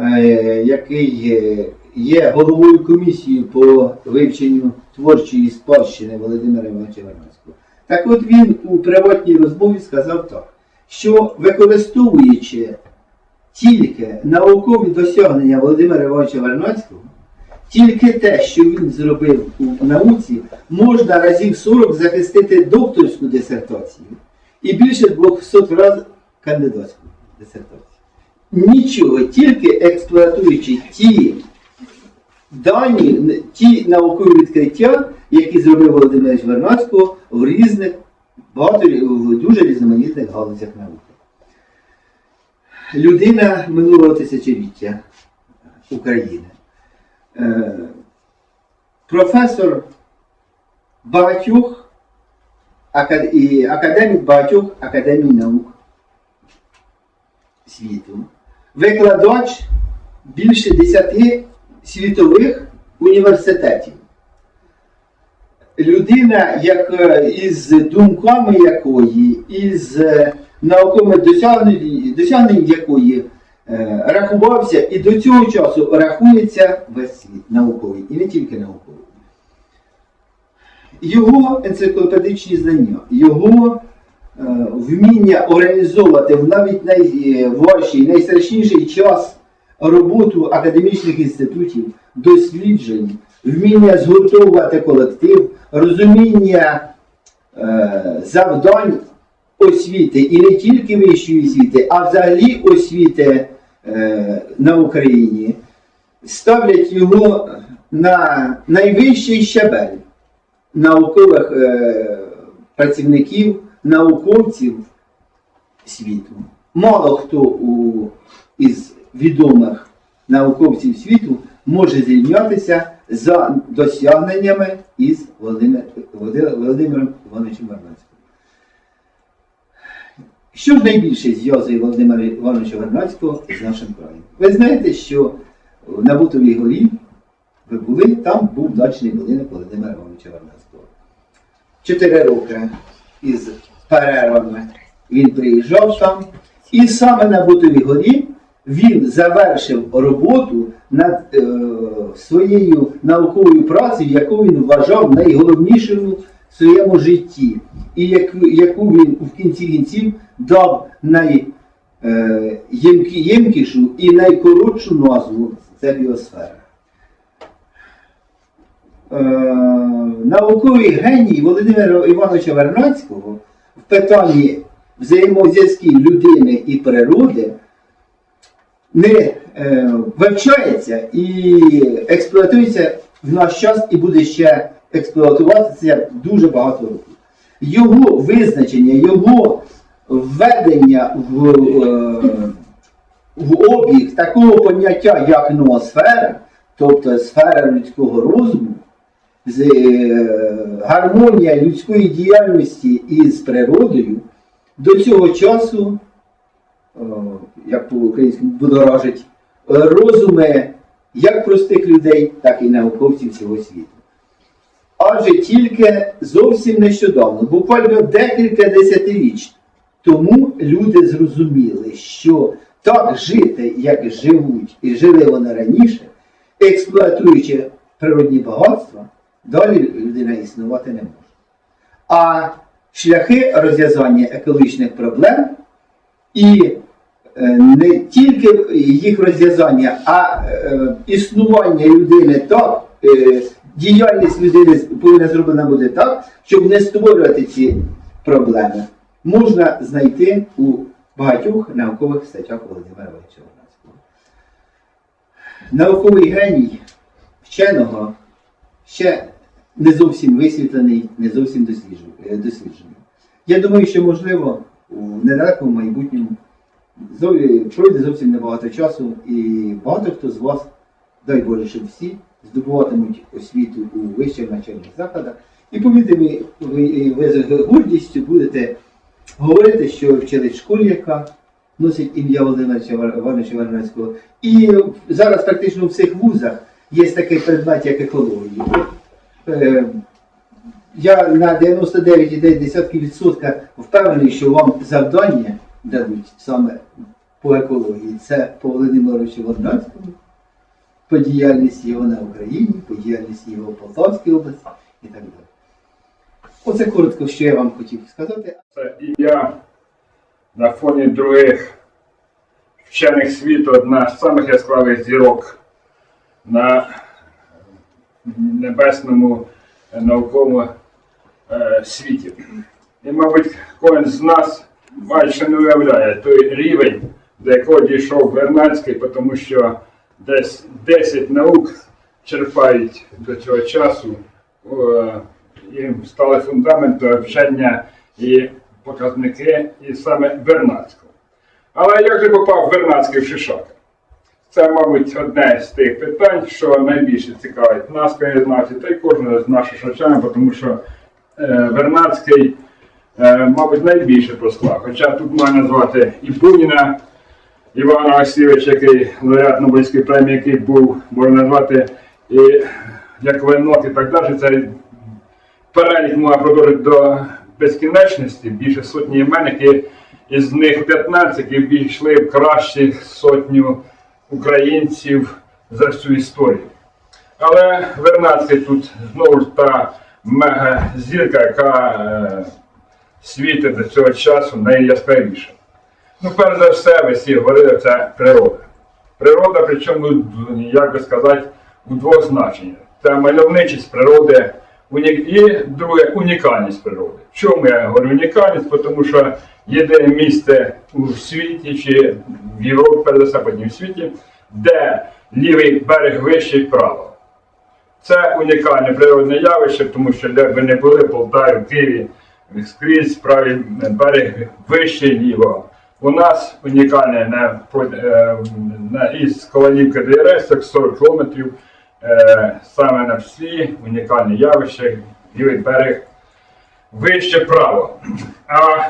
е, який е, є головою комісії по вивченню творчої спадщини Володимира Івановича Вернадського. Так от він у приватній розмові сказав так, що використовуючи тільки наукові досягнення Володимира Івановича Вернадського, тільки те, що він зробив у науці, можна разів 40 захистити докторську дисертацію і більше 200 разів кандидатську дисертацію. Нічого, тільки експлуатуючи ті дані, ті наукові відкриття, які зробив Володимир Вернадського в різних, багато в дуже різноманітних галузях науки. Людина минулого тисячоліття України. Е, професор багатьох і академік багатьох академій наук світу, викладач більше десяти світових університетів. Людина, як, е, із думками якої, із е, науковими досягненнями досягнень якої е, рахувався і до цього часу рахується весь світ науковий, і не тільки науковий. Його енциклопедичні знання, його вміння організовувати в навіть найважчий, найстрашніший час роботу академічних інститутів, досліджень, вміння згуртовувати колектив, розуміння е, завдань освіти і не тільки вищої освіти, а взагалі освіти е, на Україні, ставлять його на найвищий щабель наукових е, працівників, науковців світу. Мало хто у, із відомих науковців світу може зрівнятися за досягненнями із Володимир, Володимиром Івановичем Вернадським. Що ж найбільше зв'язує Володимира Івановича Вернадського з нашим краєм? Ви знаєте, що на Бутовій горі ви були, там був дачний будинок Володимира Івановича Вернадського. Чотири роки із перервами він приїжджав там, і саме на Бутовій горі він завершив роботу над е, своєю науковою працею, яку він вважав найголовнішою в своєму житті, і яку, яку він в кінці кінців дав найємкішу і найкоротшу назву це біосфера. Е, науковий геній Володимира Івановича Вернадського в питанні взаємозв'язків людини і природи не е, вивчається і експлуатується в наш час і буде ще експлуатуватися дуже багато років. Його визначення, його введення в, е, в обіг такого поняття, як ноосфера, тобто сфера людського розуму, гармонія людської діяльності із природою, до цього часу е, як по-українському будоражить, е, розуми як простих людей, так і науковців всього світу. Адже тільки зовсім нещодавно, буквально декілька десятиріч тому люди зрозуміли, що так жити, як живуть і жили вони раніше, експлуатуючи природні багатства, далі людина існувати не може. А шляхи розв'язання екологічних проблем і е, не тільки їх розв'язання, а е, існування людини так, е, діяльність людини повинна зроблена бути так, щоб не створювати ці проблеми, можна знайти у багатьох наукових статтях Володимира Івановича Науковий геній вченого ще не зовсім висвітлений, не зовсім досліджений. е. Я думаю, що можливо у недалекому майбутньому пройде зовсім небагато часу, і багато хто з вас, дай Боже, щоб всі здобуватимуть освіту у вищих навчальних закладах. І повірте мені, ви, ви з гордістю будете говорити, що вчили в школі, яка носить ім'я Володимира Івановича Вернадського. І зараз практично у всіх вузах є такий предмет, як екологія. Е, Я на 99,9% впевнений, що вам завдання дадуть саме по екології. Це по Володимировичу Вернадському, по діяльності його на Україні, по діяльності його в Полтавській області і так далі. Оце коротко, що я вам хотів сказати. Це ім'я на фоні других вчених світу одна з самих яскравих зірок на небесному е, науковому е, світі. І, мабуть, кожен з нас майже не уявляє той рівень, до якого дійшов Вернадський, тому що десь 10 наук черпають до цього часу. Їм стали фундаментом вчення і показники, і саме Вернадського. Але як же попав Вернадський в Шишака? Це, мабуть, одне з тих питань, що найбільше цікавить нас, краєзнавців, та й кожного з наших шачанів, тому що е, Вернадський, е, мабуть, найбільше послав. Хоча тут можна назвати і Буніна, Івана Васильовича, який лауреат Нобелівської премії, який був, можна назвати і як винок і так далі. Це перелік можна продовжити до безкінечності, більше сотні імен, які із них 15 які війшли в кращі сотню українців за всю історію. Але Вернадський тут знову ж та мега зірка, яка е, світить до цього часу найяскравіше. Ну, перш за все, ви всі говорили, це природа. Природа, причому, як би сказати, у двох значеннях. Це мальовничість природи і друге унікальність природи. Чому я говорю унікальність? Тому що єдине місце у світі чи в Європі, перед за все, світі, де лівий берег вищий право. Це унікальне природне явище, тому що де ви не були в Києві, скрізь правий берег вищий лівого. У нас унікальне на, е, на із Ковалівки до Єресок 40 кілометрів. Е, саме на всі унікальне явище, лівий берег вище право. А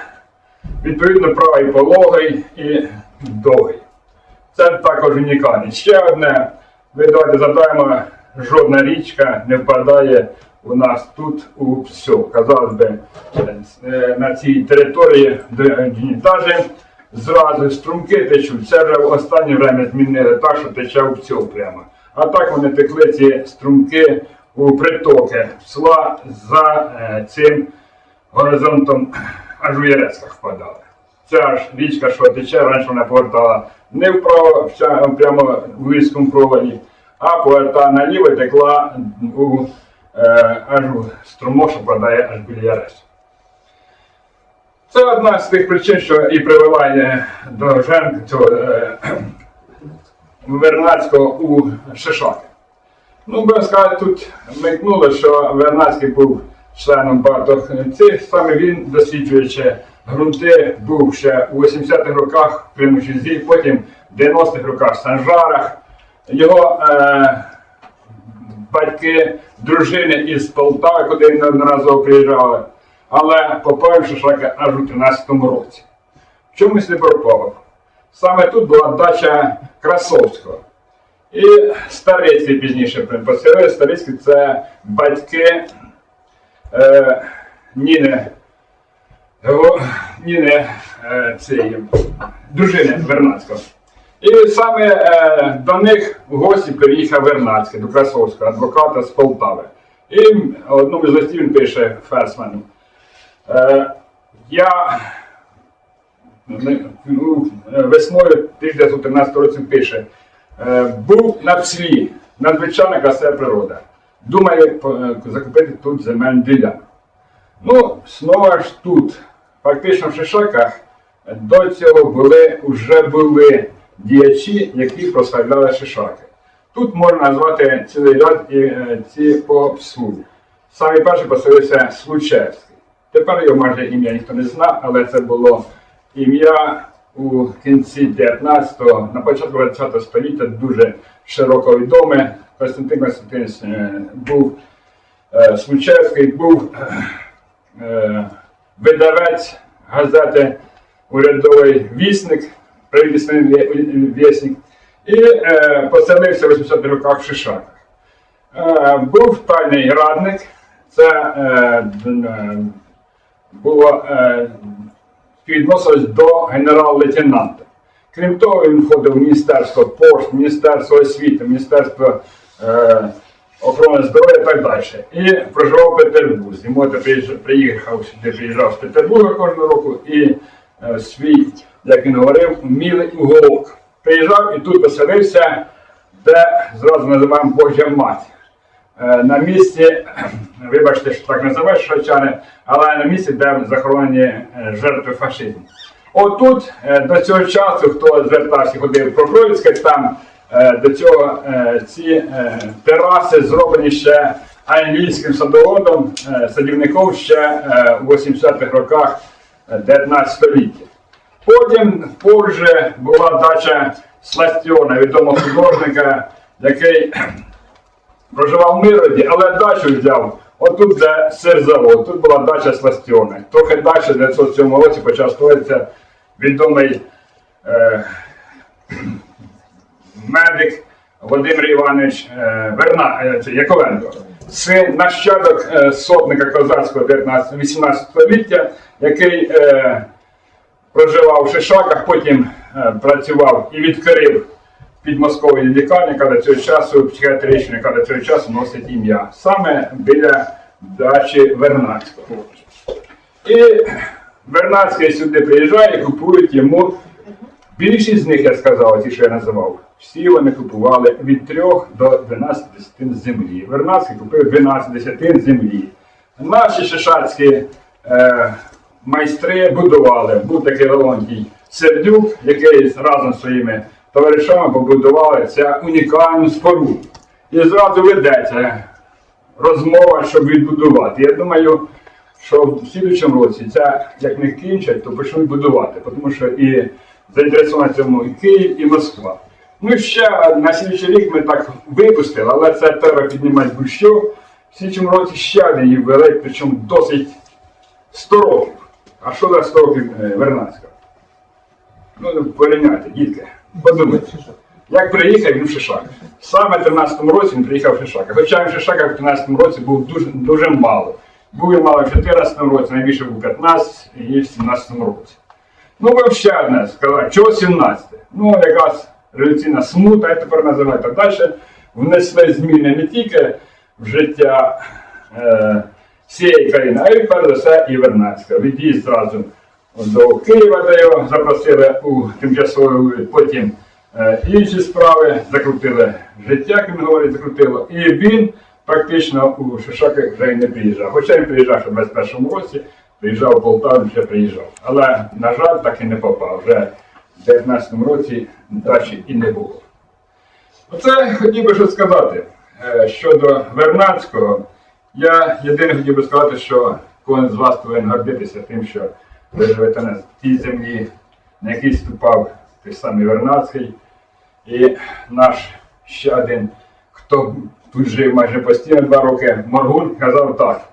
відповідно правий пологий і довгий. Це також унікальність. Ще одне, ви давайте задаємо, жодна річка не впадає у нас тут у все. Казалось би, е, на цій території Днітажі зразу струмки течуть. Це вже в останнє время змінили так, що тече все прямо. А так вони текли ці струмки у притоки села за е, цим горизонтом аж у Єрецьках впадали. Ця ж річка, що тече, раніше вона повертала не вправо, прямо в Львівському проводі, а повертала наліво текла у, е, аж у струмок, що впадає аж біля Яресу. Це одна з тих причин, що і привела е, до Женки цього е, Вернадського у Шишаки. Ну, би сказати, тут микнуло, що Вернадський був членом багатьох цих, саме він, досліджуючи ґрунти, був ще у 80-х роках в Кримучузі, потім в 90-х роках в Санжарах. Його е, батьки, дружини із Полтави, куди він неодноразово приїжджали, але попав в Шишаки аж у 13-му році. Чомусь не пропав. Саме тут була дача Красовського. І Старицький пізніше поселили. Старицький це батьки е, Ніни, Ніни е, цієї, дружини Вернадського. І саме е, до них в гості приїхав Вернадський, до Красовського, адвоката з Полтави. І одному з листів він пише Ферсману. Е, я весною 1913 році пише. Е, Був на пслі, надзвичайна красива природа. Думає е, закупити тут земельну ділянку. Ну, знову ж тут, фактично в Шишаках, до цього були, вже були діячі, які прославляли Шишаки. Тут можна назвати цілий ряд і е, ці по пслу. Саме перший поселився Случевський. Тепер його майже ім'я ніхто не знав, але це було ім'я у кінці 19-го, на початку 20-го століття дуже широко відоме. Костянтин Костянтинович е, був е, Случевський, був е, видавець газети Урядовий вісник, привісний вісник, і поселився в 80-х роках в Шишаках. Був тайний радник, це було співвідносилось до генерал-лейтенанта. Крім того, він входив в Міністерство пошт, Міністерство освіти, Міністерство е, охорони здоров'я і так далі. І проживав в Петербурзі. Приїжджав, приїхав сюди, приїжджав з Петербурга кожного року і е, свій, як він говорив, мілий уголок. Приїжджав і тут поселився, де зразу називаємо Божа мать. Е, на місці, вибачте, що так називають швейчани, але на місці, де захоронені е, жертви фашизму. Отут е, до цього часу, хто звертався, ходив в Покровське, там до цього ці тераси зроблені ще англійським садоводом, садівником ще у 80-х роках е, 19 століття. Потім позже була дача Сластьона, відомого художника, який проживав в Мироді, але дачу взяв. Отут де сирзавод, тут була дача Сластьони. Трохи далі, в 1907 році почав строїтися відомий е, медик Володимир Іванович е, Верна, е, Яковенко. Син нащадок е, сотника козацького 19 18 століття, який е, проживав в Шишаках, потім е, працював і відкрив підмосковій лікарні, яка до цього часу психіатрична, яка до цього часу носить ім'я, саме біля дачі Вернацького. І Вернацький сюди приїжджає і купують йому. Більшість з них, я сказав, ті, що я називав, всі вони купували від 3 до 12 десятин землі. Вернацький купив 12 десятин землі. Наші шишацькі е, майстри будували. Був такий Леонтій Сердюк, який разом з своїми товаришами побудували цю унікальну споруду. І зразу ведеться розмова, щоб відбудувати. Я думаю, що в слідчому році це як не кінчать, то почнуть будувати, тому що і заінтересовані цьому і Київ, і Москва. Ну ще на слідчий рік ми так випустили, але це треба піднімати будь-що. В слідчому році ще один ввели, причому досить 100 років. А що за 100 років е, Вернадська? Ну, порівняйте, дітки, подумайте. Як приїхав він в Шишак. Саме в 13-му році він приїхав в Шишак. Хоча в Шишаках в 13-му році був дуже, дуже мало. Був він мало в 14-му році, найбільше був в 15 і в 17-му році. Ну, ви ще одне сказали, чого 17? Ну, якраз революційна смута, я тепер називаю так далі, внесли зміни не тільки в життя е, всієї країни, а й перш за все і зразу до Києва, де його запросили у тимчасовий уряд, потім е, інші справи закрутили життя, як він говорить, закрутило. І він практично у Шишаках вже й не приїжджав. Хоча він приїжджав ще в 21-му році, приїжджав у Полтаву, вже приїжджав. Але, на жаль, так і не попав. Вже в 19-му році дачі і не було. Оце хотів би що сказати е, щодо Вернадського. Я єдине хотів би сказати, що кожен з вас повинен гордитися тим, що ви живете на тій землі, на якій ступав той самий Вернадський. І наш ще один, хто тут жив майже постійно два роки, Моргун, казав так.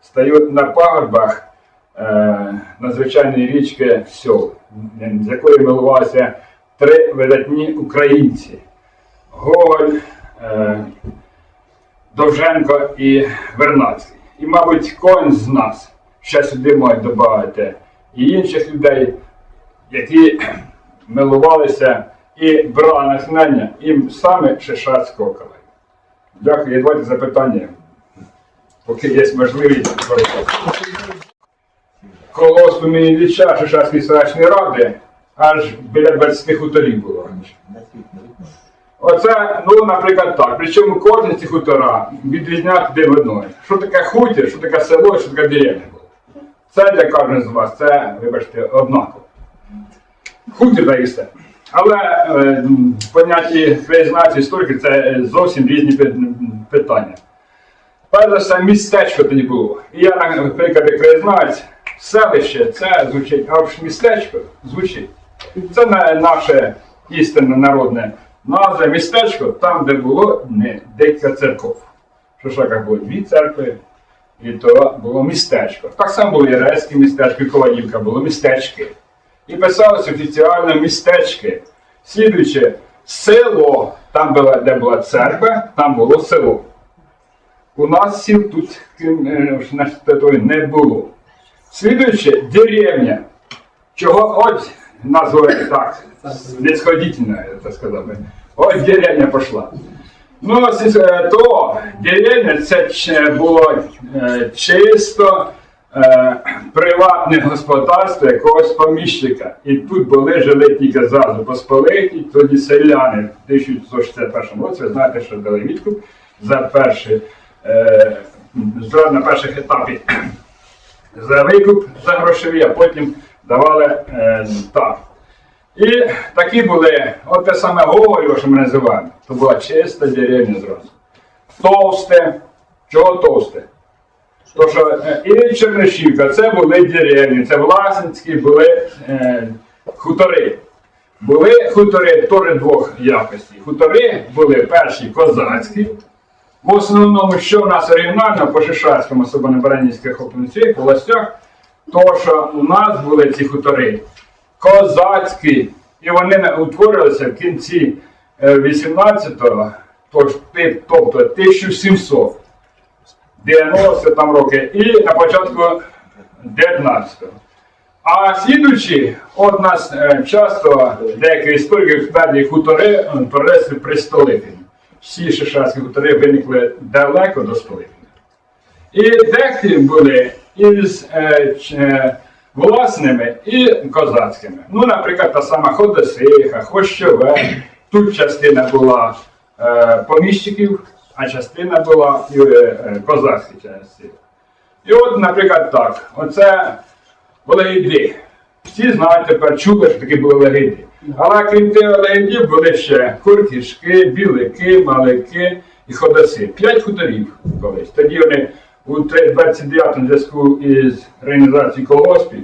Стають на пагорбах е, надзвичайної річки Сьол, з якої милувалися три видатні українці. Гоголь, е, Довженко і Вернадський. І, мабуть, кожен з нас ще сюди може додати і інших людей, які милувалися і брали натхнення їм саме Шишацького колеги. Дякую, давайте запитання, поки є можливість. Колос у мені Ілліча Шишацької селищної ради аж біля 20 хуторів було раніше. Оце, ну, наприклад, так. Причому кожен ці хутора відрізняти де одної. Що таке хутір, що таке село, що таке деревня Це для кожного з вас, це, вибачте, однаково. Хутір да і все. Але е, в понятті краєзнавці історики це зовсім різні питання. Перш за все, містечко тоді було. І я, наприклад, як краєзнавець, селище це звучить, а ж містечко звучить. Це на- наше істинне народне назва містечко, там, де було не декілька церков. В Шишаках було дві церкви, і то було містечко. Так само було Єрецьке містечко, і Ковалівка, було містечки. І писалося офіціально містечки. Слідуючи, село, там була, де була церква, там було село. У нас сіл тут е, не було. Слідуючи, деревня. Чого от назвали так, снисходительно, я так сказав би. Ось деревня пішла. Ну, то деревня це було е, чисто е, приватне господарство якогось поміщика. І тут були жили тільки зразу посполиті, тоді селяни в 1961 році, ви знаєте, що дали відкуп за перший, е, на перших етапі за викуп за грошові, а потім давали так. І такі були, от те саме Гоголєво, що ми називаємо, то була чиста деревня зразу. Товсте, чого товсте? То, що, е, і Чернишівка, це були деревні, це власницькі були е, хутори. Були хутори теж двох якостей. Хутори були перші козацькі, в основному, що в нас оригінально по Шишацькому, особливо на Баранівських областях, то що у нас були ці хутори козацькі, і вони утворилися в кінці е, 18-го, тож, тобто 1700 90 там роки, і на початку 19-го. А слідуючі, от нас е, часто деякі історики твердять хутори е, перенесли при Столипіні. Всі шишацькі хутори виникли далеко до Столипіна. І дехті були із е, е, власними і козацькими. Ну, наприклад, та сама Ходосиха, Хощове. Тут частина була е, поміщиків, а частина була е, е, козацькі частини. І от, наприклад, так, оце Легіди. Всі знають тепер, чули, що такі були легіди. Але крім тих легідів були ще куркішки, білики, малики і ходоси. П'ять хуторів колись. Тоді вони у 29-му зв'язку із організацією колгоспів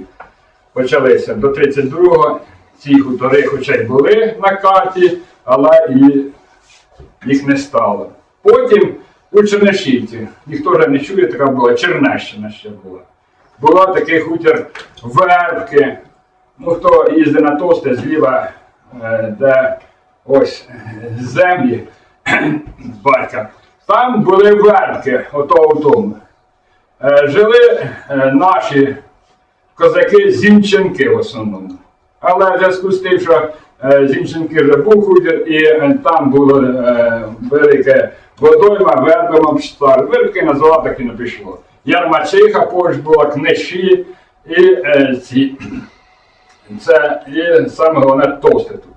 почалися до 32-го. Ці хутори хоча й були на карті, але і їх не стало. Потім у Чернишівці, ніхто вже не чує, така була Чернещина ще була. Була такий хутір Вербки. Ну, хто їздить на тости зліва, е, де ось е, землі батька. Там були вербки, ото у тому. Е, Жили е, наші козаки зімченки в основному. Але в зв'язку з тим, що е, зімченки вже був хутір, і там було велике водойма, вербима пштар. Вербки назвала так і не пішло. Ярмачиха поруч була, книші і ці. Це і саме головне товсте тут.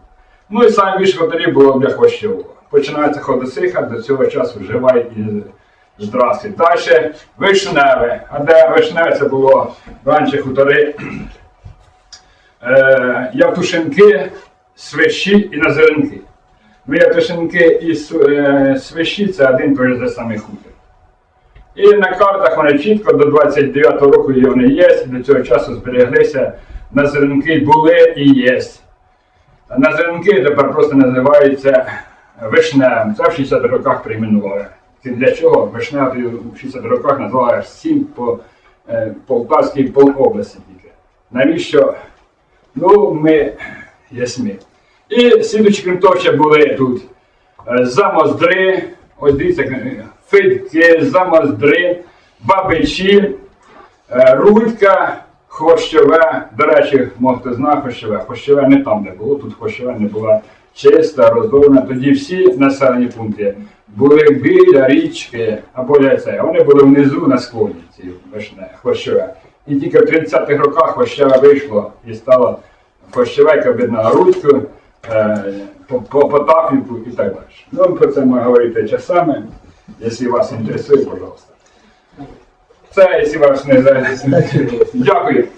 Ну і саме більше ходарів було для хвощового. Починається ходосиха, до цього часу вживай і здрастуй. Далі вишневе. А де вишневе це було раніше хутори е, Свищі і Назаренки. Ну, Явтушенки і е, Свищі це один той же самий хутір. І на картах вони чітко до 29-го року вони є, до цього часу збереглися. Назаренки були і є. Назаренки тепер просто називаються вишневим. Це в 60-х роках прийменували. Це Для чого? Вишневий в 60 роках назвали аж 7 по е, Полтавській області тільки. Навіщо? Ну, ми ясмі. І слідуючи, крім того, ще були тут е, замоздри, ось дивіться, фитки, замоздри, бабичі, е, рудька, хвощове. До речі, хто знає хвощове. Хвощове не там, де було, тут хвощове не була чиста, роздована. Тоді всі населені пункти були біля річки або для це. Вони були внизу на склоні, ці вишне, хвощове. І тільки в 30-х роках хвощеве вийшло і стало хвощове, яке об'єднало Рудьку, е, по, по Потапівку і так далі. Ну, про це ми говорити часами. Якщо вас інтересує, пожалуйста. Це, якщо вас не за... Дякую.